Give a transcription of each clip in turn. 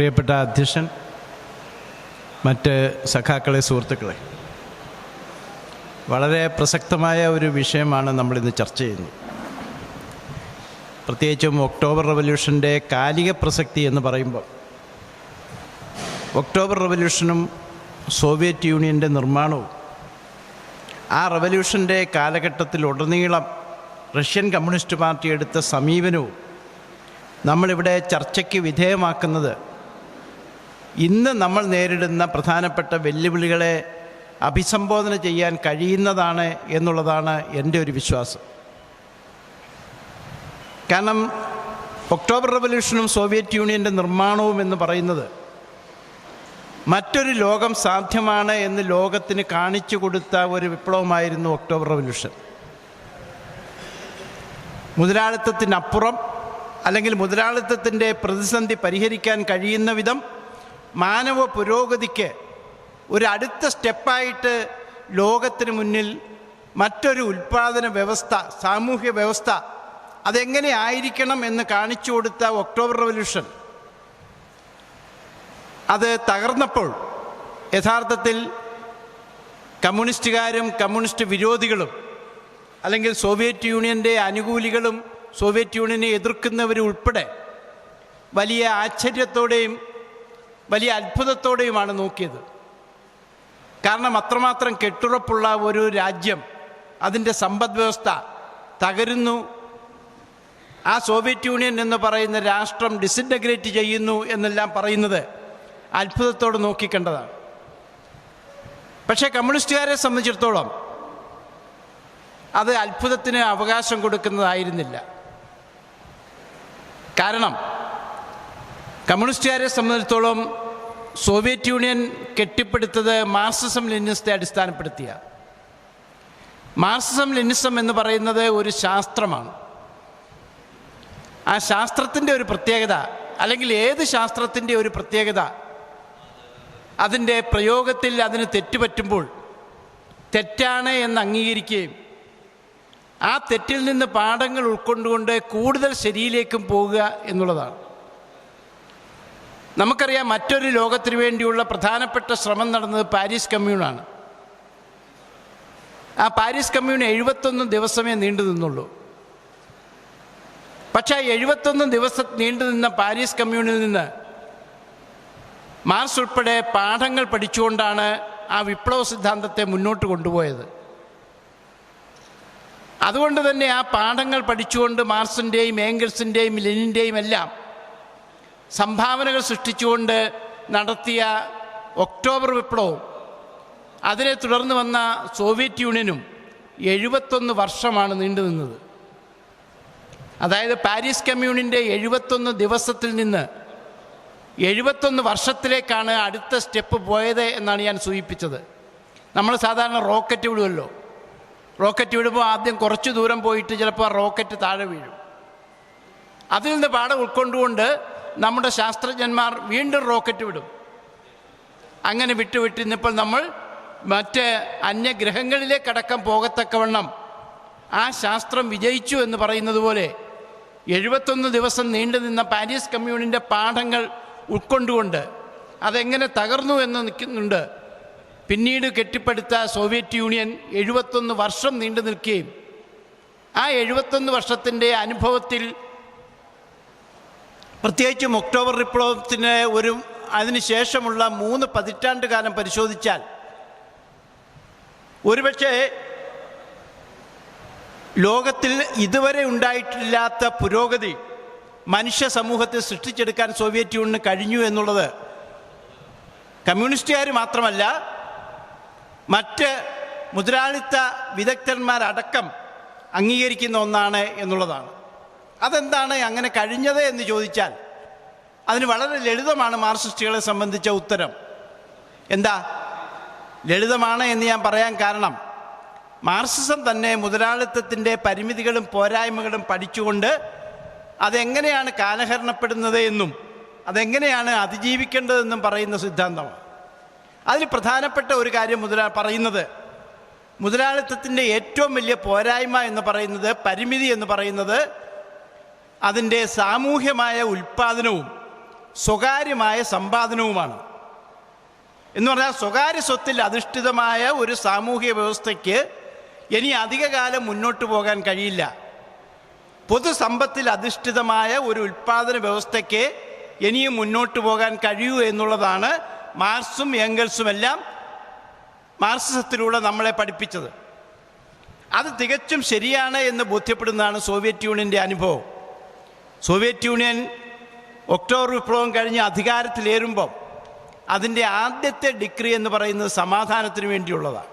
പ്രിയപ്പെട്ട അധ്യക്ഷൻ മറ്റ് സഖാക്കളെ സുഹൃത്തുക്കളെ വളരെ പ്രസക്തമായ ഒരു വിഷയമാണ് നമ്മളിന്ന് ചർച്ച ചെയ്യുന്നത്. പ്രത്യേകിച്ചും ഒക്ടോബർ റവല്യൂഷന്റെ കാലിക പ്രസക്തി എന്ന് പറയുമ്പോൾ ഒക്ടോബർ റവല്യൂഷനും സോവിയറ്റ് യൂണിയന്റെ നിർമ്മാണവും ആ റവല്യൂഷന്റെ കാലഘട്ടത്തിലുടനീളം റഷ്യൻ കമ്മ്യൂണിസ്റ്റ് പാർട്ടി എടുത്ത സമീപനവും നമ്മളിവിടെ ചർച്ചയ്ക്ക് വിധേയമാക്കുന്നത് ഇന്ന് നമ്മൾ നേരിടുന്ന പ്രധാനപ്പെട്ട വെല്ലുവിളികളെ അഭിസംബോധന ചെയ്യാൻ കഴിയുന്നതാണ് എന്നുള്ളതാണ് എന്റെ ഒരു വിശ്വാസം. കാരണം ഒക്ടോബർ റവല്യൂഷനും സോവിയറ്റ് യൂണിയന്റെ നിർമ്മാണവും എന്ന് പറയുന്നത് മറ്റൊരു ലോകം സാധ്യമാണ് എന്ന് ലോകത്തിന് കാണിച്ചു കൊടുത്ത ഒരു വിപ്ലവമായിരുന്നു ഒക്ടോബർ റവല്യൂഷൻ. മുതലാളിത്തത്തിനപ്പുറം അല്ലെങ്കിൽ മുതലാളിത്തത്തിന്റെ പ്രതിസന്ധി പരിഹരിക്കാൻ കഴിയുന്ന വിധം മാനവ പുരോഗതിക്ക് ഒരു അടുത്ത സ്റ്റെപ്പായിട്ട് ലോകത്തിന് മുന്നിൽ മറ്റൊരു ഉൽപ്പാദന വ്യവസ്ഥ സാമൂഹ്യ വ്യവസ്ഥ അതെങ്ങനെ ആയിരിക്കണം എന്ന് കാണിച്ചു കൊടുത്ത ഒക്ടോബർ റവല്യൂഷൻ. അത് തകർന്നപ്പോൾ യഥാർത്ഥത്തിൽ കമ്മ്യൂണിസ്റ്റുകാരും കമ്മ്യൂണിസ്റ്റ് വിരോധികളും അല്ലെങ്കിൽ സോവിയറ്റ് യൂണിയന്റെ അനുകൂലികളും സോവിയറ്റ് യൂണിയനെ എതിർക്കുന്നവരും ഉൾപ്പെടെ വലിയ ആശ്ചര്യത്തോടെയും വലിയ അത്ഭുതത്തോടെയുമാണ് നോക്കിയത്. കാരണം അത്രമാത്രം കെട്ടുറപ്പുള്ള ഒരു രാജ്യം അതിന്റെ സമ്പദ് വ്യവസ്ഥ തകരുന്നു. ആ സോവിയറ്റ് യൂണിയൻ എന്ന് പറയുന്ന രാഷ്ട്രം ഡിസിന്റഗ്രേറ്റ് ചെയ്യുന്നു എന്നെല്ലാം പറയുന്നത് അത്ഭുതത്തോട് നോക്കിക്കണ്ടതാണ്. പക്ഷേ കമ്മ്യൂണിസ്റ്റുകാരെ സംബന്ധിച്ചിടത്തോളം അത് അത്ഭുതത്തിന് അവകാശം കൊടുക്കുന്നതായിരുന്നില്ല. കാരണം കമ്മ്യൂണിസ്റ്റുകാരെ സംബന്ധിച്ചിടത്തോളം സോവിയറ്റ് യൂണിയൻ കെട്ടിപ്പടുത്തത് മാർസിസം ലെനിനിസത്തെ അടിസ്ഥാനപ്പെടുത്തിയ. മാർസിസം ലെനിസം എന്ന് പറയുന്നത് ഒരു ശാസ്ത്രമാണ്. ആ ശാസ്ത്രത്തിന്റെ ഒരു പ്രത്യേകത അല്ലെങ്കിൽ ഏത് ശാസ്ത്രത്തിന്റെ ഒരു പ്രത്യേകത അതിന്റെ പ്രയോഗത്തിൽ അതിന് തെറ്റുപറ്റുമ്പോൾ തെറ്റാണ് എന്ന് അംഗീകരിക്കുകയും ആ തെറ്റിൽ നിന്ന് പാഠങ്ങൾ ഉൾക്കൊണ്ടുകൊണ്ട് കൂടുതൽ ശരിയിലേക്കും പോവുക എന്നുള്ളതാണ്. നമുക്കറിയാം മറ്റൊരു ലോകത്തിനു വേണ്ടിയുള്ള പ്രധാനപ്പെട്ട ശ്രമം നടന്നത് പാരീസ് കമ്മ്യൂണാണ്. ആ പാരീസ് കമ്മ്യൂൺ എഴുപത്തൊന്ന് ദിവസമേ നീണ്ടു നിന്നുള്ളൂ. പക്ഷേ ആ എഴുപത്തൊന്ന് ദിവസം നീണ്ടു നിന്ന പാരീസ് കമ്മ്യൂണിൽ നിന്ന് മാർസ് ഉൾപ്പെടെ പാഠങ്ങൾ പഠിച്ചുകൊണ്ടാണ് ആ വിപ്ലവ സിദ്ധാന്തത്തെ മുന്നോട്ട് കൊണ്ടുപോയത്. അതുകൊണ്ട് തന്നെ ആ പാഠങ്ങൾ പഠിച്ചുകൊണ്ട് മാർസിന്റെയും ഏംഗിൾസിന്റെയും ലെനിന്റെയും എല്ലാം സംഭാവനകൾ സൃഷ്ടിച്ചുകൊണ്ട് നടത്തിയ ഒക്ടോബർ വിപ്ലവവും അതിനെ തുടർന്ന് വന്ന സോവിയറ്റ് യൂണിയനും എഴുപത്തൊന്ന് വർഷമാണ് നീണ്ടു നിന്നത്. അതായത് പാരീസ് കമ്മ്യൂണിന്റെ എഴുപത്തൊന്ന് ദിവസത്തിൽ നിന്ന് എഴുപത്തൊന്ന് വർഷത്തിലേക്കാണ് അടുത്ത സ്റ്റെപ്പ് പോയത് എന്നാണ് ഞാൻ സൂചിപ്പിച്ചത്. നമ്മൾ സാധാരണ റോക്കറ്റ് വിടുമല്ലോ റോക്കറ്റ് വിടുമ്പോൾ ആദ്യം കുറച്ച് ദൂരം പോയിട്ട് ചിലപ്പോൾ ആ റോക്കറ്റ് താഴെ വീഴും. അതിൽ നിന്ന് പാഠം ഉൾക്കൊണ്ടുകൊണ്ട് നമ്മുടെ ശാസ്ത്രജ്ഞന്മാർ വീണ്ടും റോക്കറ്റ് വിടും. അങ്ങനെ വിട്ടുവിട്ട് ഇന്നിപ്പോൾ നമ്മൾ മറ്റ് അന്യഗ്രഹങ്ങളിലേക്കടക്കം പോകത്തക്കവണ്ണം ആ ശാസ്ത്രം വിജയിച്ചു എന്ന് പറയുന്നത് പോലെ എഴുപത്തൊന്ന് ദിവസം നീണ്ടു നിന്ന പാരീസ് കമ്മ്യൂണിന്റെ പാഠങ്ങൾ ഉൾക്കൊണ്ടുകൊണ്ട് അതെങ്ങനെ തകർന്നു എന്ന് നിൽക്കുന്നുണ്ട്. പിന്നീട് കെട്ടിപ്പടുത്ത സോവിയറ്റ് യൂണിയൻ എഴുപത്തൊന്ന് വർഷം നീണ്ടു നിൽക്കുകയും ആ എഴുപത്തൊന്ന് വർഷത്തിന്റെ അനുഭവത്തിൽ പ്രത്യേകിച്ചും ഒക്ടോബർ വിപ്ലവത്തിന് ഒരു അതിനുശേഷമുള്ള മൂന്ന് പതിറ്റാണ്ട് കാലം പരിശോധിച്ചാൽ ഒരുപക്ഷെ ലോകത്തിൽ ഇതുവരെ ഉണ്ടായിട്ടില്ലാത്ത പുരോഗതി മനുഷ്യ സമൂഹത്തെ സൃഷ്ടിച്ചെടുക്കാൻ സോവിയറ്റ് യൂണിയന് കഴിഞ്ഞു എന്നുള്ളത് കമ്മ്യൂണിസ്റ്റുകാർ മാത്രമല്ല മറ്റ് മുതലാളിത്ത വിദഗ്ധന്മാരടക്കം അംഗീകരിക്കുന്ന ഒന്നാണ് എന്നുള്ളതാണ്. അതെന്താണ് അങ്ങനെ കഴിഞ്ഞത് എന്ന് ചോദിച്ചാൽ അതിന് വളരെ ലളിതമാണ് മാർസിസ്റ്റുകളെ സംബന്ധിച്ച ഉത്തരം. എന്താ? ലളിതമാണ് എന്ന് ഞാൻ പറയാൻ കാരണം മാർസിസം തന്നെ മുതലാളിത്തത്തിന്റെ പരിമിതികളും പോരായ്മകളും പഠിച്ചുകൊണ്ട് അതെങ്ങനെയാണ് കാലഹരണപ്പെടുന്നത് എന്നും അതെങ്ങനെയാണ് അതിജീവിക്കേണ്ടതെന്നും പറയുന്ന സിദ്ധാന്തമാണ്. അതിൽ പ്രധാനപ്പെട്ട ഒരു കാര്യം മുതലാ പറയുന്നത് മുതലാളിത്തത്തിന്റെ ഏറ്റവും വലിയ പോരായ്മ എന്ന് പറയുന്നത് പരിമിതി എന്ന് പറയുന്നത് അതിന്റെ സാമൂഹ്യമായ ഉൽപ്പാദനവും സ്വകാര്യമായ സമ്പാദനവുമാണ്. എന്ന് പറഞ്ഞാൽ സ്വകാര്യ സ്വത്തിൽ അധിഷ്ഠിതമായ ഒരു സാമൂഹ്യ വ്യവസ്ഥയ്ക്ക് ഇനി അധികകാലം മുന്നോട്ട് പോകാൻ കഴിയില്ല. പൊതുസമ്പത്തിൽ അധിഷ്ഠിതമായ ഒരു ഉൽപ്പാദന വ്യവസ്ഥയ്ക്ക് ഇനിയും മുന്നോട്ട് പോകാൻ കഴിയൂ എന്നുള്ളതാണ് മാർക്സും എംഗൽസുമെല്ലാം മാർസിസത്തിലൂടെ നമ്മളെ പഠിപ്പിച്ചത്. അത് തികച്ചും ശരിയാണ് എന്ന് ബോധ്യപ്പെടുന്നതാണ് സോവിയറ്റ് യൂണിയന്റെ അനുഭവം. സോവിയറ്റ് യൂണിയൻ ഒക്ടോബർ വിപ്ലവം കഴിഞ്ഞ് അധികാരത്തിലേറുമ്പം അതിന്റെ ആദ്യത്തെ ഡിഗ്രി എന്ന് പറയുന്നത് സമാധാനത്തിന് വേണ്ടിയുള്ളതാണ്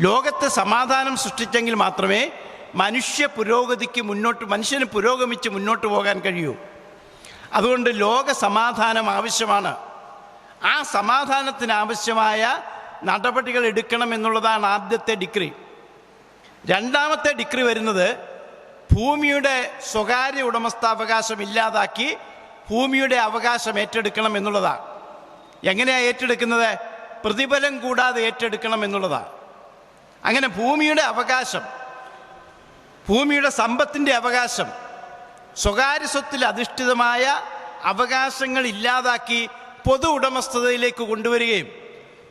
ലോകത്തെ സമാധാനം സൃഷ്ടിച്ചെങ്കിൽ മാത്രമേ മനുഷ്യ പുരോഗതിക്ക് മുന്നോട്ട് മനുഷ്യന് പുരോഗമിച്ച് മുന്നോട്ട് പോകാൻ കഴിയൂ. അതുകൊണ്ട് ലോക സമാധാനം ആവശ്യമാണ്. ആ സമാധാനത്തിന് ആവശ്യമായ നടപടികൾ എടുക്കണം എന്നുള്ളതാണ് ആദ്യത്തെ ഡിഗ്രി. രണ്ടാമത്തെ ഡിഗ്രി വരുന്നത് ഭൂമിയുടെ സ്വകാര്യ ഉടമസ്ഥാവകാശം ഇല്ലാതാക്കി ഭൂമിയുടെ അവകാശം ഏറ്റെടുക്കണം എന്നുള്ളതാണ്. എങ്ങനെയാണ് ഏറ്റെടുക്കുന്നത്? പ്രതിഫലം കൂടാതെ ഏറ്റെടുക്കണം എന്നുള്ളതാണ്. അങ്ങനെ ഭൂമിയുടെ അവകാശം ഭൂമിയുടെ സമ്പത്തിന്റെ അവകാശം സ്വകാര്യ സ്വത്തിൽ അധിഷ്ഠിതമായ അവകാശങ്ങൾ ഇല്ലാതാക്കി പൊതു ഉടമസ്ഥതയിലേക്ക് കൊണ്ടുവരികയും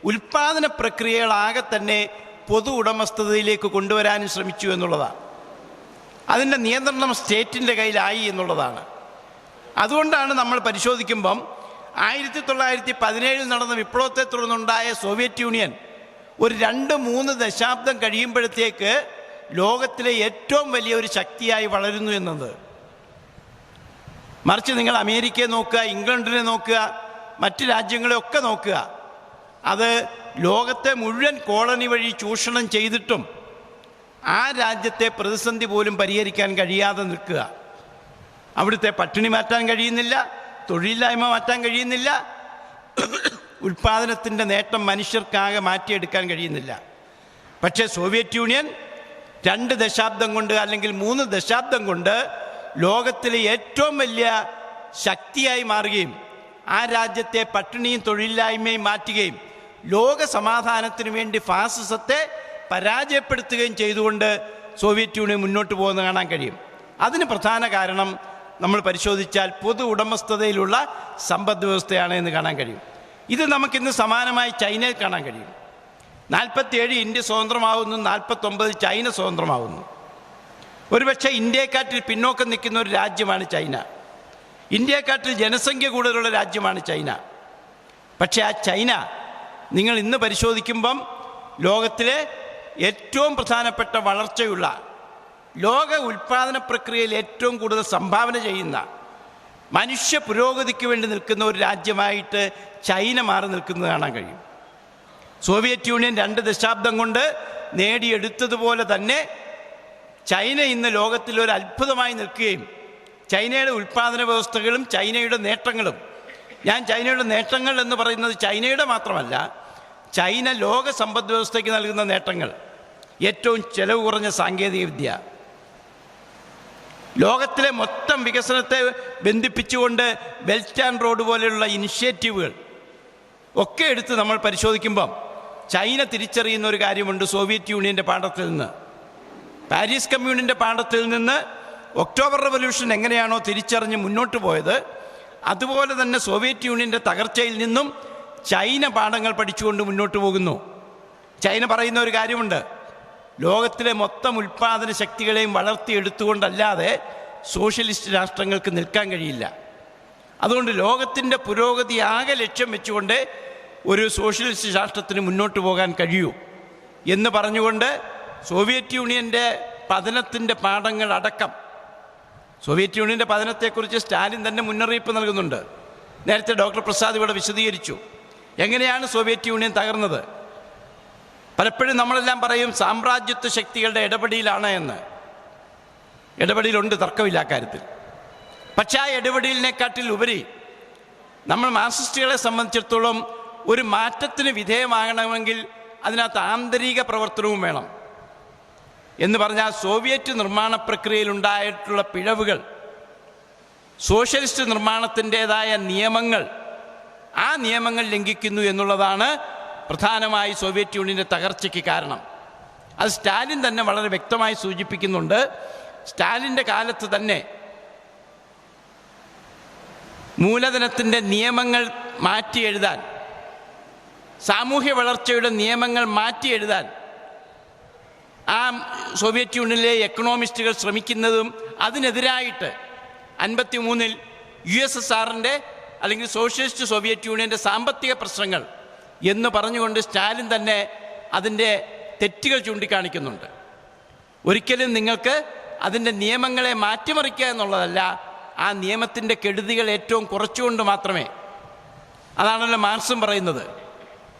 ഉൽപാദന പ്രക്രിയകളാകെ തന്നെ പൊതു ഉടമസ്ഥതയിലേക്ക് കൊണ്ടുവരാനും ശ്രമിച്ചു എന്നുള്ളതാണ്. അതിന്റെ നിയന്ത്രണം സ്റ്റേറ്റിന്റെ കയ്യിലായി എന്നുള്ളതാണ്. അതുകൊണ്ടാണ് നമ്മൾ പരിശോധിക്കുമ്പം ആയിരത്തി തൊള്ളായിരത്തി പതിനേഴിൽ നടന്ന വിപ്ലവത്തെ തുടർന്നുണ്ടായ സോവിയറ്റ് യൂണിയൻ ഒരു രണ്ട് മൂന്ന് ദശാബ്ദം കഴിയുമ്പോഴത്തേക്ക് ലോകത്തിലെ ഏറ്റവും വലിയ ഒരു ശക്തിയായി വളരുന്നു എന്നത്. മറിച്ച് നിങ്ങൾ അമേരിക്കയെ നോക്കുക ഇംഗ്ലണ്ടിനെ നോക്കുക മറ്റ് രാജ്യങ്ങളെയൊക്കെ നോക്കുക. അത് ലോകത്തെ മുഴുവൻ കോളനി വഴി ചൂഷണം ചെയ്തിട്ടും ആ രാജ്യത്തെ പ്രതിസന്ധി പോലും പരിഹരിക്കാൻ കഴിയാതെ നിൽക്കുക. അവിടുത്തെ പട്ടിണി മാറ്റാൻ കഴിയുന്നില്ല തൊഴിലില്ലായ്മ മാറ്റാൻ കഴിയുന്നില്ല ഉൽപാദനത്തിന്റെ നേട്ടം മനുഷ്യർക്കാകെ മാറ്റിയെടുക്കാൻ കഴിയുന്നില്ല. പക്ഷേ സോവിയറ്റ് യൂണിയൻ രണ്ട് ദശാബ്ദം കൊണ്ട് അല്ലെങ്കിൽ മൂന്ന് ദശാബ്ദം കൊണ്ട് ലോകത്തിലെ ഏറ്റവും വലിയ ശക്തിയായി മാറുകയും ആ രാജ്യത്തെ പട്ടിണിയും തൊഴിലില്ലായ്മയും മാറ്റുകയും ലോക സമാധാനത്തിനു വേണ്ടി ഫാസിസത്തെ പരാജയപ്പെടുത്തുകയും ചെയ്തുകൊണ്ട് സോവിയറ്റ് യൂണിയൻ മുന്നോട്ട് പോകുന്നത് കാണാൻ കഴിയും. അതിന് പ്രധാന കാരണം നമ്മൾ പരിശോധിച്ചാൽ പൊതു ഉടമസ്ഥതയിലുള്ള സമ്പദ് വ്യവസ്ഥയാണ് എന്ന് കാണാൻ കഴിയും. ഇത് നമുക്കിന്ന് സമാനമായി ചൈനയിൽ കാണാൻ കഴിയും. നാൽപ്പത്തിയേഴ് ഇന്ത്യ സ്വതന്ത്രമാകുന്നു നാൽപ്പത്തൊമ്പത് ചൈന സ്വതന്ത്രമാകുന്നു ഒരുപക്ഷെ ഇന്ത്യയെക്കാട്ടിൽ പിന്നോക്കം നിൽക്കുന്ന ഒരു രാജ്യമാണ് ചൈന. ഇന്ത്യയെക്കാട്ടിൽ ജനസംഖ്യ കൂടുതലുള്ള രാജ്യമാണ് ചൈന. പക്ഷേ ആ ചൈന നിങ്ങൾ ഇന്ന് പരിശോധിക്കുമ്പം ലോകത്തിലെ ഏറ്റവും പ്രധാനപ്പെട്ട വളർച്ചയുള്ള ലോക ഉൽപാദന പ്രക്രിയയിൽ ഏറ്റവും കൂടുതൽ സംഭാവന ചെയ്യുന്ന മനുഷ്യ പുരോഗതിക്ക് വേണ്ടി നിൽക്കുന്ന ഒരു രാജ്യമായിട്ട് ചൈന മാറി നിൽക്കുന്നത് കാണാൻ കഴിയും. സോവിയറ്റ് യൂണിയൻ രണ്ട് ദശാബ്ദം കൊണ്ട് നേടിയെടുത്തതുപോലെ തന്നെ ചൈന ഇന്ന് ലോകത്തിൽ ഒരു അത്ഭുതമായി നിൽക്കുകയും ചൈനയുടെ ഉൽപ്പാദന വ്യവസ്ഥകളും ചൈനയുടെ നേട്ടങ്ങളും ഞാൻ ചൈനയുടെ നേട്ടങ്ങൾ എന്ന് പറയുന്നത് ചൈനയുടെ മാത്രമല്ല ചൈന ലോക സമ്പദ് വ്യവസ്ഥയ്ക്ക് നൽകുന്ന നേട്ടങ്ങൾ ഏറ്റവും ചെലവ് കുറഞ്ഞ സാങ്കേതികവിദ്യ ലോകത്തിലെ മൊത്തം വികസനത്തെ ബന്ധിപ്പിച്ചുകൊണ്ട് ബെൽറ്റ് ആൻഡ് റോഡ് പോലെയുള്ള ഇനിഷ്യേറ്റീവുകൾ ഒക്കെ എടുത്ത് നമ്മൾ പരിശോധിക്കുമ്പം ചൈന തിരിച്ചറിയുന്ന ഒരു കാര്യമുണ്ട് സോവിയറ്റ് യൂണിയന്റെ പാഠത്തിൽ നിന്ന്. പാരീസ് കമ്മ്യൂണിന്റെ പാഠത്തിൽ നിന്ന് ഒക്ടോബർ റവല്യൂഷൻ എങ്ങനെയാണോ തിരിച്ചറിഞ്ഞ് മുന്നോട്ട് പോയത് അതുപോലെ തന്നെ സോവിയറ്റ് യൂണിയന്റെ തകർച്ചയിൽ നിന്നും ചൈന പാഠങ്ങൾ പഠിച്ചുകൊണ്ട് മുന്നോട്ട് പോകുന്നു. ചൈന പറയുന്ന ഒരു കാര്യമുണ്ട് ലോകത്തിലെ മൊത്തം ഉൽപ്പാദന ശക്തികളെയും വളർത്തിയെടുത്തുകൊണ്ടല്ലാതെ സോഷ്യലിസ്റ്റ് രാഷ്ട്രങ്ങൾക്ക് നിൽക്കാൻ കഴിയില്ല. അതുകൊണ്ട് ലോകത്തിന്റെ പുരോഗതി ആകെ ലക്ഷ്യം വെച്ചുകൊണ്ട് ഒരു സോഷ്യലിസ്റ്റ് രാഷ്ട്രത്തിന് മുന്നോട്ട് പോകാൻ കഴിയൂ എന്ന് പറഞ്ഞുകൊണ്ട് സോവിയറ്റ് യൂണിയന്റെ പതനത്തിന്റെ പാഠങ്ങൾ അടക്കം സോവിയറ്റ് യൂണിയന്റെ പതനത്തെക്കുറിച്ച് സ്റ്റാലിൻ തന്നെ മുന്നറിയിപ്പ് നൽകുന്നുണ്ട്. നേരത്തെ ഡോക്ടർ പ്രസാദ് ഇവിടെ വിശദീകരിച്ചു. എങ്ങനെയാണ് സോവിയറ്റ് യൂണിയൻ തകർന്നത്? പലപ്പോഴും നമ്മളെല്ലാം പറയും സാമ്രാജ്യത്വ ശക്തികളുടെ ഇടപെടിയിലാണ് എന്ന്. ഇടപെടിയിലുണ്ട് തർക്കമില്ല കാര്യത്തിൽ. പക്ഷേ ആ ഇടപെടലിനെക്കാട്ടിൽ ഉപരി നമ്മൾ മാർസിസ്റ്റുകളെ സംബന്ധിച്ചിടത്തോളം ഒരു മാറ്റത്തിന് വിധേയമാകണമെങ്കിൽ അതിനകത്ത് ആന്തരിക പ്രവർത്തനവും വേണം. എന്ന് പറഞ്ഞാൽ സോവിയറ്റ് നിർമ്മാണ പ്രക്രിയയിലുണ്ടായിട്ടുള്ള പിഴവുകൾ സോഷ്യലിസ്റ്റ് നിർമ്മാണത്തിന്റെതായ നിയമങ്ങൾ ആ നിയമങ്ങൾ ലംഘിക്കുന്നു എന്നുള്ളതാണ് പ്രധാനമായി സോവിയറ്റ് യൂണിയന്റെ തകർച്ചയ്ക്ക് കാരണം. അത് സ്റ്റാലിൻ തന്നെ വളരെ വ്യക്തമായി സൂചിപ്പിക്കുന്നുണ്ട്. സ്റ്റാലിന്റെ കാലത്ത് തന്നെ മൂലധനത്തിന്റെ നിയമങ്ങൾ മാറ്റി എഴുതാൻ സാമൂഹ്യ വളർച്ചയുടെ നിയമങ്ങൾ മാറ്റി എഴുതാൻ ആ സോവിയറ്റ് യൂണിയനിലെ എക്കണോമിസ്റ്റുകൾ ശ്രമിക്കുന്നതും അതിനെതിരായിട്ട് അൻപത്തി മൂന്നിൽ യു എസ് എസ് ആറിന്റെ അല്ലെങ്കിൽ സോഷ്യലിസ്റ്റ് സോവിയറ്റ് യൂണിയന്റെ സാമ്പത്തിക പ്രശ്നങ്ങൾ എന്ന് പറഞ്ഞുകൊണ്ട് സ്റ്റാലിൻ തന്നെ അതിന്റെ തെറ്റുകൾ ചൂണ്ടിക്കാണിക്കുന്നുണ്ട്. ഒരിക്കലും നിങ്ങൾക്ക് അതിന്റെ നിയമങ്ങളെ മാറ്റിമറിക്കുക എന്നുള്ളതല്ല ആ നിയമത്തിന്റെ കെടുതികൾ ഏറ്റവും കുറച്ചുകൊണ്ട് മാത്രമേ. അതാണല്ലോ മാർക്സും പറയുന്നത്.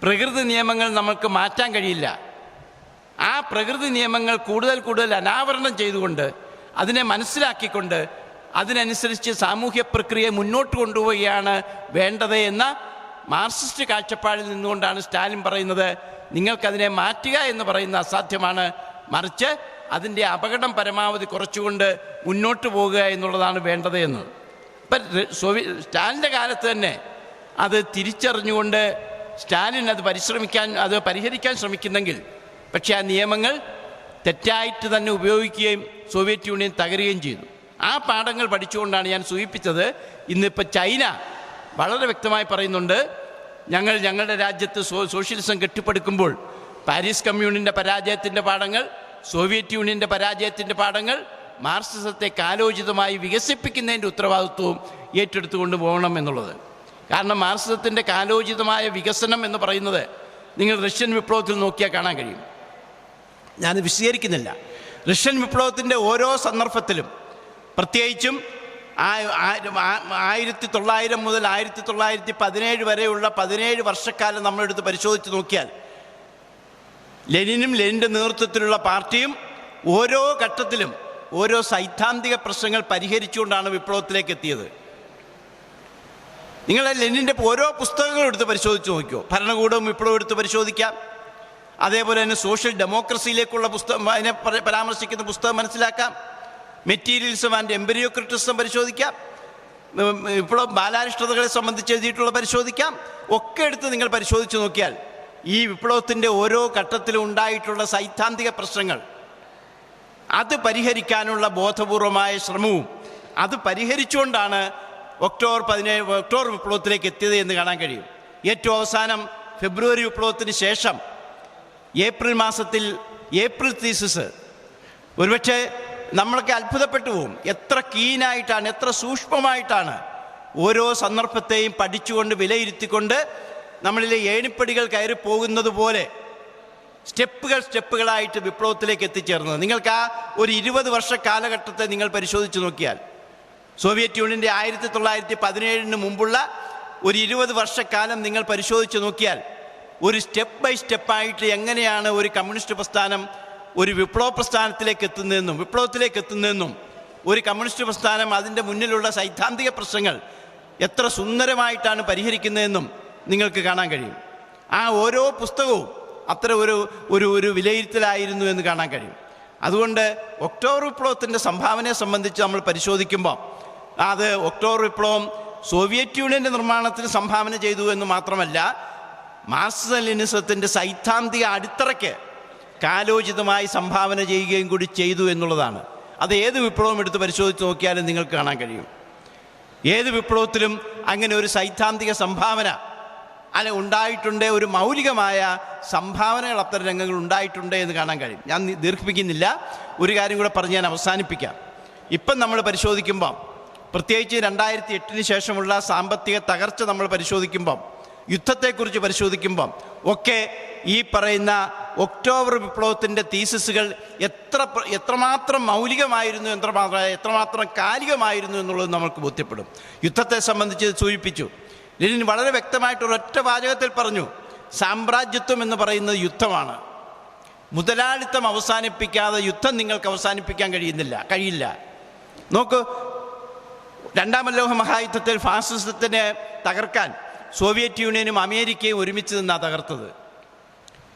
പ്രകൃതി നിയമങ്ങൾ നമുക്ക് മാറ്റാൻ കഴിയില്ല. ആ പ്രകൃതി നിയമങ്ങൾ കൂടുതൽ കൂടുതൽ അനാവരണം ചെയ്തുകൊണ്ട് അതിനെ മനസ്സിലാക്കിക്കൊണ്ട് അതിനനുസരിച്ച് സാമൂഹ്യ പ്രക്രിയ മുന്നോട്ട് കൊണ്ടുപോവുകയാണ് വേണ്ടത് എന്ന മാർക്സിസ്റ്റ് കാഴ്ചപ്പാടിൽ നിന്നുകൊണ്ടാണ് സ്റ്റാലിൻ പറയുന്നത് നിങ്ങൾക്കതിനെ മാറ്റുക എന്ന് പറയുന്ന അസാധ്യമാണ്. മറിച്ച് അതിന്റെ അപകടം പരമാവധി കുറച്ചുകൊണ്ട് മുന്നോട്ട് പോകുക എന്നുള്ളതാണ് വേണ്ടത് എന്ന്. ഇപ്പം സോവി സ്റ്റാലിന്റെ കാലത്ത് തന്നെ അത് തിരിച്ചറിഞ്ഞുകൊണ്ട് സ്റ്റാലിൻ അത് പരിശ്രമിക്കാൻ അത് പരിഹരിക്കാൻ ശ്രമിക്കുന്നെങ്കിൽ പക്ഷേ ആ നിയമങ്ങൾ തെറ്റായിട്ട് തന്നെ ഉപയോഗിക്കുകയും സോവിയറ്റ് യൂണിയൻ തകരുകയും ചെയ്തു. ആ പാഠങ്ങൾ പഠിച്ചുകൊണ്ടാണ് ഞാൻ സൂചിപ്പിച്ചത് ഇന്നിപ്പോൾ ചൈന വളരെ വ്യക്തമായി പറയുന്നുണ്ട് ഞങ്ങൾ ഞങ്ങളുടെ രാജ്യത്ത് സോഷ്യലിസം കെട്ടിപ്പടുക്കുമ്പോൾ പാരീസ് കമ്മ്യൂണിന്റെ പരാജയത്തിന്റെ പാഠങ്ങൾ സോവിയറ്റ് യൂണിയന്റെ പരാജയത്തിന്റെ പാഠങ്ങൾ മാർക്സിസത്തെ കാലോചിതമായി വികസിപ്പിക്കുന്നതിന്റെ ഉത്തരവാദിത്വവും ഏറ്റെടുത്തുകൊണ്ട് പോകണം എന്നുള്ളത്. കാരണം മാർക്സിസത്തിന്റെ കാലോചിതമായ വികസനം എന്ന് പറയുന്നത് നിങ്ങൾ റഷ്യൻ വിപ്ലവത്തിൽ നോക്കിയാൽ കാണാൻ കഴിയും. ഞാൻ വിശദീകരിക്കുന്നില്ല. റഷ്യൻ വിപ്ലവത്തിന്റെ ഓരോ സന്ദർഭത്തിലും പ്രത്യേകിച്ചും ആയിരത്തി തൊള്ളായിരം മുതൽ ആയിരത്തി തൊള്ളായിരത്തി പതിനേഴ് വരെയുള്ള പതിനേഴ് വർഷക്കാലം നമ്മളെടുത്ത് പരിശോധിച്ച് നോക്കിയാൽ ലെനിനും ലെനിന്റെ നേതൃത്വത്തിലുള്ള പാർട്ടിയും ഓരോ ഘട്ടത്തിലും ഓരോ സൈദ്ധാന്തിക പ്രശ്നങ്ങൾ പരിഹരിച്ചുകൊണ്ടാണ് വിപ്ലവത്തിലേക്ക് എത്തിയത്. നിങ്ങൾ ലെനിന്റെ ഓരോ പുസ്തകങ്ങളും എടുത്ത് പരിശോധിച്ച് നോക്കിയോ? ഭരണകൂടവും വിപ്ലവം എടുത്ത് പരിശോധിക്കാം. അതേപോലെ തന്നെ സോഷ്യൽ ഡെമോക്രസിയിലേക്കുള്ള പുസ്തകം അതിനെ പരാമർശിക്കുന്ന പുസ്തകം മനസ്സിലാക്കാം. മെറ്റീരിയലിസം ആൻഡ് എംബരിയോ ക്രിറ്റിസം പരിശോധിക്കാം ഇപ്പോൾ ബാലാരിഷ്ടതകളെ സംബന്ധിച്ച് എഴുതിയിട്ടുള്ള പരിശോധിക്കാം. ഒക്കെ എടുത്ത് നിങ്ങൾ പരിശോധിച്ച് നോക്കിയാൽ ഈ വിപ്ലവത്തിന്റെ ഓരോ ഘട്ടത്തിലും ഉണ്ടായിട്ടുള്ള സൈദ്ധാന്തിക പ്രശ്നങ്ങൾ അത് പരിഹരിക്കാനുള്ള ബോധപൂർവമായ ശ്രമവും അത് പരിഹരിച്ചുകൊണ്ടാണ് ഒക്ടോബർ പതിനേഴ് ഒക്ടോബർ വിപ്ലവത്തിലേക്ക് എത്തിയത് എന്ന് കാണാൻ കഴിയും. ഏറ്റവും അവസാനം ഫെബ്രുവരി വിപ്ലവത്തിന് ശേഷം ഏപ്രിൽ മാസത്തിൽ ഏപ്രിൽ തീസിസ് ഒരുപക്ഷെ നമ്മളൊക്കെ അത്ഭുതപ്പെട്ടു പോകും എത്ര കീനായിട്ടാണ് എത്ര സൂക്ഷ്മമായിട്ടാണ് ഓരോ സന്ദർഭത്തെയും പഠിച്ചുകൊണ്ട് വിലയിരുത്തിക്കൊണ്ട് നമ്മളിലെ ഏണിപ്പടികൾ കയറി പോകുന്നത് പോലെ സ്റ്റെപ്പുകൾ സ്റ്റെപ്പുകളായിട്ട് വിപ്ലവത്തിലേക്ക് എത്തിച്ചേർന്നത്. നിങ്ങൾക്ക് ആ ഒരു ഇരുപത് വർഷ കാലഘട്ടത്തെ നിങ്ങൾ പരിശോധിച്ച് നോക്കിയാൽ സോവിയറ്റ് യൂണിയന്റെ ആയിരത്തി തൊള്ളായിരത്തി പതിനേഴിന് മുമ്പുള്ള ഒരു ഇരുപത് വർഷക്കാലം നിങ്ങൾ പരിശോധിച്ച് നോക്കിയാൽ ഒരു സ്റ്റെപ്പ് ബൈ സ്റ്റെപ്പായിട്ട് എങ്ങനെയാണ് ഒരു കമ്മ്യൂണിസ്റ്റ് പ്രസ്ഥാനം ഒരു വിപ്ലവ പ്രസ്ഥാനത്തിലേക്ക് എത്തുന്നതെന്നും വിപ്ലവത്തിലേക്ക് എത്തുന്നതെന്നും ഒരു കമ്മ്യൂണിസ്റ്റ് പ്രസ്ഥാനം അതിന്റെ മുന്നിലുള്ള സൈദ്ധാന്തിക പ്രശ്നങ്ങൾ എത്ര സുന്ദരമായിട്ടാണ് പരിഹരിക്കുന്നതെന്നും നിങ്ങൾക്ക് കാണാൻ കഴിയും. ആ ഓരോ പുസ്തകവും അത്ര ഒരു ഒരു ഒരു വിലയിരുത്തലായിരുന്നു എന്ന് കാണാൻ കഴിയും. അതുകൊണ്ട് ഒക്ടോബർ വിപ്ലവത്തിന്റെ സംഭാവനയെ സംബന്ധിച്ച് നമ്മൾ പരിശോധിക്കുമ്പോൾ അത് ഒക്ടോബർ വിപ്ലവം സോവിയറ്റ് യൂണിയന്റെ നിർമ്മാണത്തിന് സംഭാവന ചെയ്തു എന്ന് മാത്രമല്ല മാർസലിനിസത്തിന്റെ ലെനിസത്തിന്റെ സൈദ്ധാന്തിക അടിത്തറയ്ക്ക് കാലോചിതമായി സംഭാവന ചെയ്യുകയും കൂടി ചെയ്തു എന്നുള്ളതാണ്. അത് ഏത് വിപ്ലവം എടുത്ത് പരിശോധിച്ച് നോക്കിയാലും നിങ്ങൾക്ക് കാണാൻ കഴിയും. ഏത് വിപ്ലവത്തിലും അങ്ങനെ ഒരു സൈദ്ധാന്തിക സംഭാവന അല്ല ഉണ്ടായിട്ടുണ്ട് ഒരു മൗലികമായ സംഭാവനകൾ അത്തരം രംഗങ്ങൾ ഉണ്ടായിട്ടുണ്ട് എന്ന് കാണാൻ കഴിയും. ഞാൻ ദീർഘിപ്പിക്കുന്നില്ല. ഒരു കാര്യം കൂടെ പറഞ്ഞ് ഞാൻ അവസാനിപ്പിക്കാം. ഇപ്പം നമ്മൾ പരിശോധിക്കുമ്പം പ്രത്യേകിച്ച് രണ്ടായിരത്തി എട്ടിന് ശേഷമുള്ള സാമ്പത്തിക തകർച്ച നമ്മൾ പരിശോധിക്കുമ്പം യുദ്ധത്തെക്കുറിച്ച് പരിശോധിക്കുമ്പം ഒക്കെ ഈ പറയുന്ന ഒക്ടോബർ വിപ്ലവത്തിന്റെ തീസിസുകൾ എത്ര എത്രമാത്രം മൗലികമായിരുന്നു എത്രമാത്രം എത്രമാത്രം കാലികമായിരുന്നു എന്നുള്ളത് നമുക്ക് ബോധ്യപ്പെടും. യുദ്ധത്തെ സംബന്ധിച്ച് സൂചിപ്പിച്ചു. ലെനിൻ വളരെ വ്യക്തമായിട്ട് ഒരൊറ്റ വാചകത്തിൽ പറഞ്ഞു സാമ്രാജ്യത്വം എന്ന് പറയുന്നത് യുദ്ധമാണ്. മുതലാളിത്തം അവസാനിപ്പിക്കാതെ യുദ്ധം നിങ്ങൾക്ക് അവസാനിപ്പിക്കാൻ കഴിയുന്നില്ല കഴിയില്ല. നോക്ക് രണ്ടാം ലോക മഹായുദ്ധത്തിൽ ഫാസിസത്തിനെ തകർക്കാൻ സോവിയറ്റ് യൂണിയനും അമേരിക്കയും ഒരുമിച്ച് നിന്നാണ് തകർത്തത്.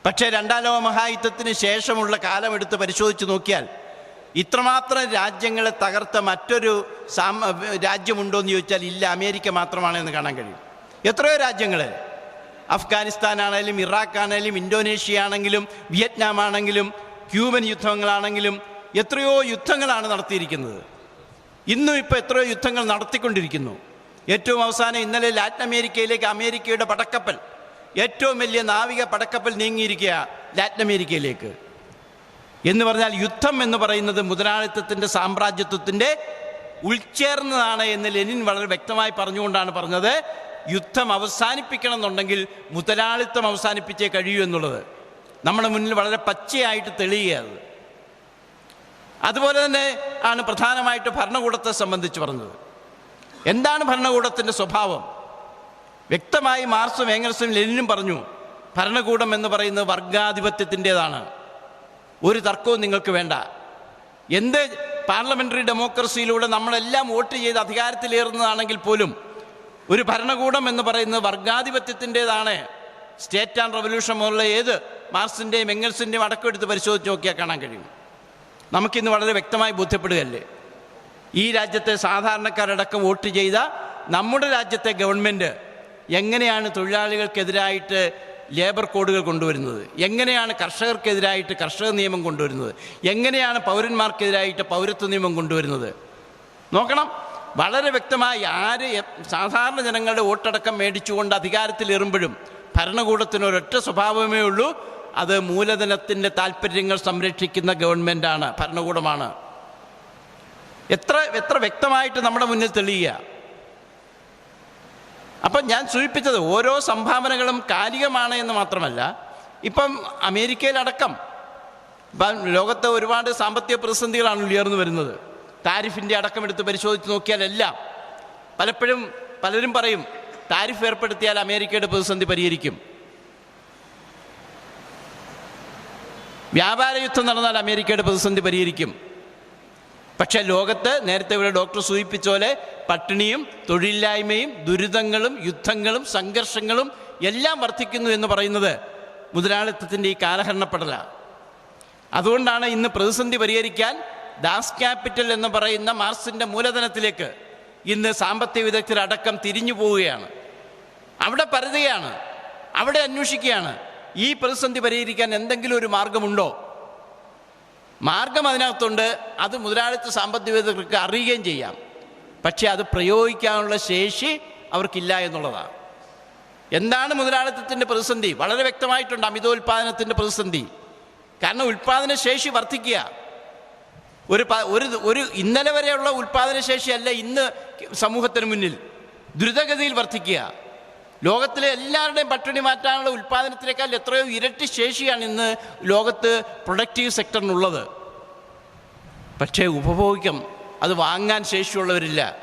പക്ഷേ രണ്ടാം ലോക മഹായുദ്ധത്തിന് ശേഷമുള്ള കാലം എടുത്ത് പരിശോധിച്ച് നോക്കിയാൽ ഇത്രമാത്രം രാജ്യങ്ങളെ തകർത്ത മറ്റൊരു സാം രാജ്യമുണ്ടോ എന്ന് ചോദിച്ചാൽ ഇല്ല അമേരിക്ക മാത്രമാണെന്ന് കാണാൻ കഴിയും. എത്രയോ രാജ്യങ്ങൾ ഇറാഖ് ആണെങ്കിലും ഇന്തോനേഷ്യ ആണെങ്കിലും വിയറ്റ്നാം ആണെങ്കിലും ക്യൂബൻ യുദ്ധങ്ങളാണെങ്കിലും എത്രയോ യുദ്ധങ്ങളാണ് നടത്തിയിരിക്കുന്നത്. ഇന്നും ഇപ്പോൾ എത്രയോ യുദ്ധങ്ങൾ നടത്തിക്കൊണ്ടിരിക്കുന്നു. ഏറ്റവും അവസാനം ഇന്നലെ ലാറ്റിൻ അമേരിക്കയിലേക്ക് അമേരിക്കയുടെ പടക്കപ്പൽ ഏറ്റവും വലിയ നാവിക പടക്കപ്പൽ നീങ്ങിയിരിക്കുക ലാറ്റിൻ അമേരിക്കയിലേക്ക്. എന്ന് പറഞ്ഞാൽ യുദ്ധം എന്ന് പറയുന്നത് മുതലാളിത്തത്തിന്റെ സാമ്രാജ്യത്വത്തിന്റെ ഉൾച്ചേർന്നതാണ് എന്ന് ലെനിൻ വളരെ വ്യക്തമായി പറഞ്ഞുകൊണ്ടാണ് പറഞ്ഞത്. യുദ്ധം അവസാനിപ്പിക്കണം എന്നുണ്ടെങ്കിൽ മുതലാളിത്തം അവസാനിപ്പിച്ചേ കഴിയൂ എന്നുള്ളത്. നമ്മുടെ മുന്നിൽ വളരെ പച്ചയായിട്ട് തെളിയുകയത് അതുപോലെ തന്നെ ആണ് പ്രധാനമായിട്ട് ഭരണകൂടത്തെ സംബന്ധിച്ച് പറഞ്ഞത്. എന്താണ് ഭരണകൂടത്തിന്റെ സ്വഭാവം? വ്യക്തമായി മാർസും ഏങ്ങൽസും ലെനിനും പറഞ്ഞു ഭരണകൂടം എന്ന് പറയുന്നത് വർഗാധിപത്യത്തിന്റെതാണ്. ഒരു തർക്കവും നിങ്ങൾക്ക് വേണ്ട. എന്ത് പാർലമെന്ററി ഡെമോക്രസിയിലൂടെ നമ്മളെല്ലാം വോട്ട് ചെയ്ത് അധികാരത്തിലേറുന്നതാണെങ്കിൽ പോലും ഒരു ഭരണകൂടം എന്ന് പറയുന്നത് വർഗാധിപത്യത്തിന്റെതാണ്. സ്റ്റേറ്റ് ആൻഡ് റവല്യൂഷൻ പോലുള്ള ഏത് മാർസിന്റെയും എങ്ങൽസിന്റെയും അടക്കം എടുത്ത് പരിശോധിച്ച് നോക്കിയാൽ കാണാൻ കഴിയും. നമുക്കിന്ന് വളരെ വ്യക്തമായി ബോധ്യപ്പെടുകയല്ലേ? ഈ രാജ്യത്തെ സാധാരണക്കാരടക്കം വോട്ട് ചെയ്ത നമ്മുടെ രാജ്യത്തെ ഗവൺമെന്റ് എങ്ങനെയാണ് തൊഴിലാളികൾക്കെതിരായിട്ട് ലേബർ കോഡുകൾ കൊണ്ടുവരുന്നത്? എങ്ങനെയാണ് കർഷകർക്കെതിരായിട്ട് കർഷക നിയമം കൊണ്ടുവരുന്നത്? എങ്ങനെയാണ് പൗരന്മാർക്കെതിരായിട്ട് പൗരത്വ നിയമം കൊണ്ടുവരുന്നത്? നോക്കണം. വളരെ വ്യക്തമായി ആര് സാധാരണ ജനങ്ങളുടെ വോട്ടടക്കം മേടിച്ചുകൊണ്ട് അധികാരത്തിലേറുമ്പോഴും ഭരണകൂടത്തിന് ഒരൊറ്റ സ്വഭാവമേ ഉള്ളൂ. അത് മൂലധനത്തിന്റെ താല്പര്യങ്ങൾ സംരക്ഷിക്കുന്ന ഗവൺമെന്റാണ് ഭരണകൂടമാണ്. എത്ര എത്ര വ്യക്തമായിട്ട് നമ്മുടെ മുന്നിൽ തെളിയുക. അപ്പം ഞാൻ സൂചിപ്പിച്ചത് ഓരോ സംഭാവനകളും കാലികമാണ് എന്ന് മാത്രമല്ല ഇപ്പം അമേരിക്കയിലടക്കം ഇപ്പം ലോകത്തെ ഒരുപാട് സാമ്പത്തിക പ്രതിസന്ധികളാണ് ഉയർന്നു വരുന്നത്. താരിഫിന്റെ അടക്കം എടുത്ത് പരിശോധിച്ച് നോക്കിയാലെല്ലാം പലപ്പോഴും പലരും പറയും താരിഫ് ഏർപ്പെടുത്തിയാൽ അമേരിക്കയുടെ പ്രതിസന്ധി പരിഹരിക്കും. വ്യാപാര യുദ്ധം നടന്നാൽ അമേരിക്കയുടെ പ്രതിസന്ധി പരിഹരിക്കും. പക്ഷേ ലോകത്ത് നേരത്തെ ഇവിടെ ഡോക്ടർ സൂചിപ്പിച്ച പോലെ പട്ടിണിയും തൊഴിലില്ലായ്മയും ദുരിതങ്ങളും യുദ്ധങ്ങളും സംഘർഷങ്ങളും എല്ലാം വർദ്ധിക്കുന്നു എന്ന് പറയുന്നത് മുതലാളിത്തത്തിന്റെ ഈ കാലഹരണപ്പെടല. അതുകൊണ്ടാണ് ഇന്ന് പ്രതിസന്ധി പരിഹരിക്കാൻ ദാസ് ക്യാപിറ്റൽ എന്ന് പറയുന്ന മാർസിന്റെ മൂലധനത്തിലേക്ക് ഇന്ന് സാമ്പത്തിക വിദഗ്ധരടക്കം തിരിഞ്ഞു പോവുകയാണ്. അവിടെ പരതുകയാണ് അവിടെ അന്വേഷിക്കുകയാണ്. ഈ പ്രതിസന്ധി പരിഹരിക്കാൻ എന്തെങ്കിലും ഒരു മാർഗമുണ്ടോ? മാർഗം അതിനകത്തുണ്ട്. അത് മുതലാളിത്ത സാമ്പത്തിക വിദഗ്ധർക്ക് അറിയുകയും ചെയ്യാം. പക്ഷേ അത് പ്രയോഗിക്കാനുള്ള ശേഷി അവർക്കില്ല എന്നുള്ളതാണ്. എന്താണ് മുതലാളിത്തത്തിന്റെ പ്രതിസന്ധി? വളരെ വ്യക്തമായിട്ടുണ്ട് അമിതോൽപാദനത്തിന്റെ പ്രതിസന്ധി. കാരണം ഉൽപാദന ശേഷി വർദ്ധിക്കുക. ഒരു ഒരു ഒരു ഇന്നലെ വരെയുള്ള ഉൽപാദന ശേഷിയല്ല ഇന്ന് സമൂഹത്തിന് മുന്നിൽ. ദ്രുതഗതിയിൽ വർദ്ധിക്കുക. ലോകത്തിലെ എല്ലാവരുടെയും പട്ടിണി മാറ്റാനുള്ള ഉൽപ്പാദനത്തിനേക്കാൾ എത്രയോ ഇരട്ടി ശേഷിയാണ് ഇന്ന് ലോകത്ത് പ്രൊഡക്റ്റീവ് സെക്ടറിനുള്ളത്. പക്ഷേ ഉപഭോഗിക്കം അത് വാങ്ങാൻ ശേഷിയുള്ളവരില്ല.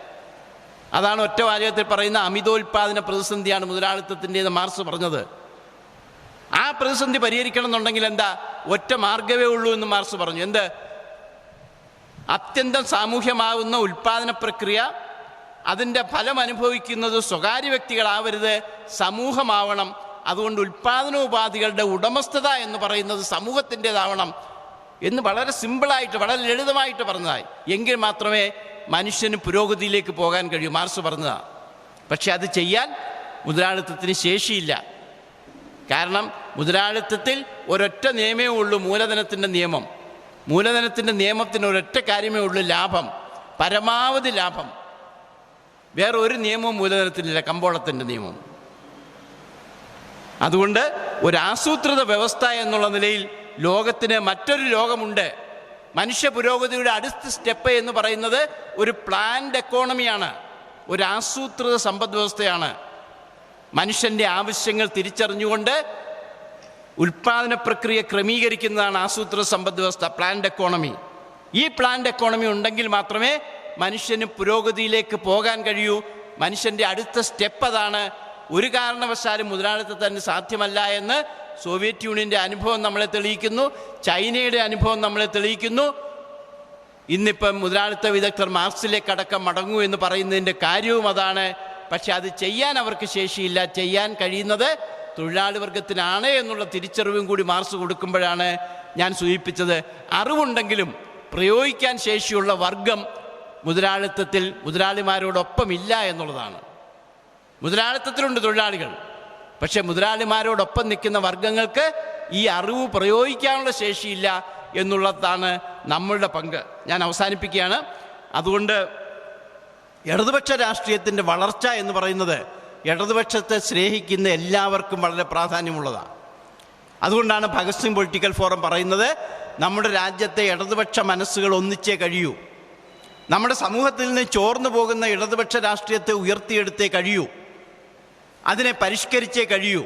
അതാണ് ഒറ്റ വാചകത്തിൽ പറയുന്ന അമിതോൽപാദന പ്രതിസന്ധിയാണ് മുതലാളിത്തത്തിന്റെ മാർസ് പറഞ്ഞത്. ആ പ്രതിസന്ധി പരിഹരിക്കണം എന്നുണ്ടെങ്കിൽ എന്താ? ഒറ്റ മാർഗമേ ഉള്ളൂ എന്ന് മാർസ് പറഞ്ഞു. എന്ത്? അത്യന്തം സാമൂഹ്യമാകുന്ന ഉൽപാദന പ്രക്രിയ അതിന്റെ ഫലം അനുഭവിക്കുന്നത് സ്വകാര്യ വ്യക്തികളാവരുത് സമൂഹമാവണം അതുകൊണ്ട് ഉൽപ്പാദനോപാധികളുടെ ഉടമസ്ഥത എന്ന് പറയുന്നത് സമൂഹത്തിന്റെതാവണം എന്ന് വളരെ സിമ്പിളായിട്ട് വളരെ ലളിതമായിട്ട് പറഞ്ഞതായി. എങ്കിൽ മാത്രമേ മനുഷ്യന് പുരോഗതിയിലേക്ക് പോകാൻ കഴിയൂ മാർസ് പറഞ്ഞതാണ് പക്ഷെ അത് ചെയ്യാൻ മുതലാളിത്തത്തിന് ശേഷിയില്ല. കാരണം മുതലാളിത്തത്തിൽ ഒരൊറ്റ നിയമേ ഉള്ളൂ മൂലധനത്തിന്റെ നിയമം. മൂലധനത്തിന്റെ നിയമത്തിന് ഒരൊറ്റ കാര്യമേ ഉള്ളൂ ലാഭം പരമാവധി ലാഭം. വേറെ ഒരു നിയമവും മൂലധനത്തിനില്ല കമ്പോളത്തിന്റെ നിയമം അതുകൊണ്ട് ഒരു ആസൂത്രിത വ്യവസ്ഥ എന്നുള്ള നിലയിൽ ലോകത്തിന് മറ്റൊരു ലോകമുണ്ട്. മനുഷ്യ പുരോഗതിയുടെ അടുത്ത സ്റ്റെപ്പ് എന്ന് പറയുന്നത് ഒരു പ്ലാൻഡ് എക്കോണമിയാണ്. ഒരു ആസൂത്രിത സമ്പദ് വ്യവസ്ഥയാണ്. മനുഷ്യന്റെ ആവശ്യങ്ങൾ തിരിച്ചറിഞ്ഞുകൊണ്ട് ഉൽപാദന പ്രക്രിയ ക്രമീകരിക്കുന്നതാണ് ആസൂത്രിത സമ്പദ് വ്യവസ്ഥ പ്ലാൻഡ് എക്കോണമി. ഈ പ്ലാൻഡ് എക്കോണമി ഉണ്ടെങ്കിൽ മാത്രമേ മനുഷ്യന് പുരോഗതിയിലേക്ക് പോകാൻ കഴിയൂ. മനുഷ്യന്റെ അടുത്ത സ്റ്റെപ്പ് അതാണ്. ഒരു കാരണവശാലും മുതലാളിത്തത്തിന് സാധ്യമല്ല എന്ന് സോവിയറ്റ് യൂണിയന്റെ അനുഭവം നമ്മളെ തെളിയിക്കുന്നു. ചൈനയുടെ അനുഭവം നമ്മളെ തെളിയിക്കുന്നു. ഇന്നിപ്പം മുതലാളിത്ത വിദഗ്ധർ മാർക്സിലേക്കടക്കം മടങ്ങൂ എന്ന് പറയുന്നതിന്റെ കാര്യവും അതാണ്. പക്ഷെ അത് ചെയ്യാൻ അവർക്ക് ശേഷിയില്ല. ചെയ്യാൻ കഴിയുന്നത് തൊഴിലാളി വർഗത്തിനാണ് എന്നുള്ള തിരിച്ചറിവും കൂടി മാർക്സ് കൊടുക്കുമ്പോഴാണ് ഞാൻ സൂചിപ്പിച്ചത്. അറിവുണ്ടെങ്കിലും പ്രയോഗിക്കാൻ ശേഷിയുള്ള വർഗം മുതലാളിത്തത്തിൽ മുതലാളിമാരോടൊപ്പം ഇല്ല എന്നുള്ളതാണ്. മുതലാളിത്തത്തിലുണ്ട് തൊഴിലാളികൾ. പക്ഷേ മുതലാളിമാരോടൊപ്പം നിൽക്കുന്ന വർഗങ്ങൾക്ക് ഈ അറിവ് പ്രയോഗിക്കാനുള്ള ശേഷിയില്ല എന്നുള്ളതാണ് നമ്മളുടെ പങ്ക്. ഞാൻ അവസാനിപ്പിക്കുകയാണ്. അതുകൊണ്ട് ഇടതുപക്ഷ രാഷ്ട്രീയത്തിന്റെ വളർച്ച എന്ന് പറയുന്നത് ഇടതുപക്ഷത്തെ സ്നേഹിക്കുന്ന എല്ലാവർക്കും വളരെ പ്രാധാന്യമുള്ളതാണ്. അതുകൊണ്ടാണ് ഭഗത് സിംഗ് പൊളിറ്റിക്കൽ ഫോറം പറയുന്നത് നമ്മുടെ രാജ്യത്തെ ഇടതുപക്ഷ മനസ്സുകൾ ഒന്നിച്ചേ കഴിയൂ. നമ്മുടെ സമൂഹത്തിൽ നിന്ന് ചോർന്നു പോകുന്ന ഇടതുപക്ഷ രാഷ്ട്രീയത്തെ ഉയർത്തിയെടുത്തേ കഴിയൂ. അതിനെ പരിഷ്കരിച്ചേ കഴിയൂ.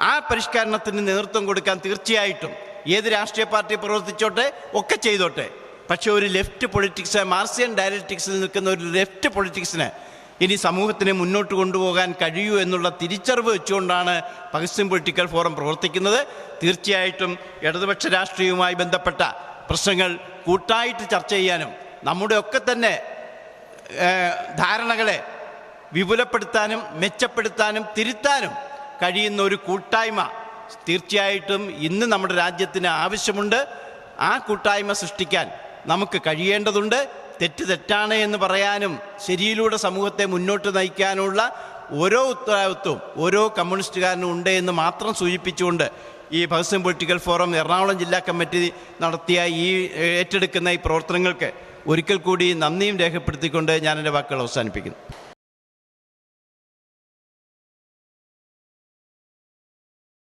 ആ പരിഷ്കരണത്തിന് നേതൃത്വം കൊടുക്കാൻ തീർച്ചയായിട്ടും ഏത് രാഷ്ട്രീയ പാർട്ടി പ്രവർത്തിച്ചോട്ടെ ഒക്കെ ചെയ്തോട്ടെ. പക്ഷേ ഒരു ലെഫ്റ്റ് പൊളിറ്റിക്സ് മാർസിയൻ ഡയലക്റ്റിക്സിൽ നിൽക്കുന്ന ഒരു ലെഫ്റ്റ് പൊളിറ്റിക്സിന് ഇനി സമൂഹത്തിനെ മുന്നോട്ട് കൊണ്ടുപോകാൻ കഴിയൂ എന്നുള്ള തിരിച്ചറിവ് വെച്ചുകൊണ്ടാണ് പകസ്യം പൊളിറ്റിക്കൽ ഫോറം പ്രവർത്തിക്കുന്നത്. തീർച്ചയായിട്ടും ഇടതുപക്ഷ രാഷ്ട്രീയവുമായി ബന്ധപ്പെട്ട പ്രശ്നങ്ങൾ കൂട്ടായിട്ട് ചർച്ച ചെയ്യാനും നമ്മുടെ ഒക്കെ തന്നെ ധാരണകളെ വിപുലപ്പെടുത്താനും മെച്ചപ്പെടുത്താനും തിരുത്താനും കഴിയുന്ന ഒരു കൂട്ടായ്മ തീർച്ചയായിട്ടും ഇന്ന് നമ്മുടെ രാജ്യത്തിന് ആവശ്യമുണ്ട്. ആ കൂട്ടായ്മ സൃഷ്ടിക്കാൻ നമുക്ക് കഴിയേണ്ടതുണ്ട്. തെറ്റ് തെറ്റാണ് എന്ന് പറയാനും ശരിയിലൂടെ സമൂഹത്തെ മുന്നോട്ട് നയിക്കാനുള്ള ഓരോ ഉത്തരവാദിത്വവും ഓരോ കമ്മ്യൂണിസ്റ്റുകാരനും ഉണ്ട് എന്ന് മാത്രം സൂചിപ്പിച്ചുകൊണ്ട് ഈ ഭഗത് സിംഗ് പൊളിറ്റിക്കൽ ഫോറം എറണാകുളം ജില്ലാ കമ്മിറ്റി നടത്തിയ ഈ ഏറ്റെടുക്കുന്ന ഈ പ്രവർത്തനങ്ങൾക്ക് ഒരിക്കൽ കൂടി നന്ദിയും രേഖപ്പെടുത്തിക്കൊണ്ട് ഞാൻ എന്റെ വാക്കുകൾ അവസാനിപ്പിക്കുന്നു.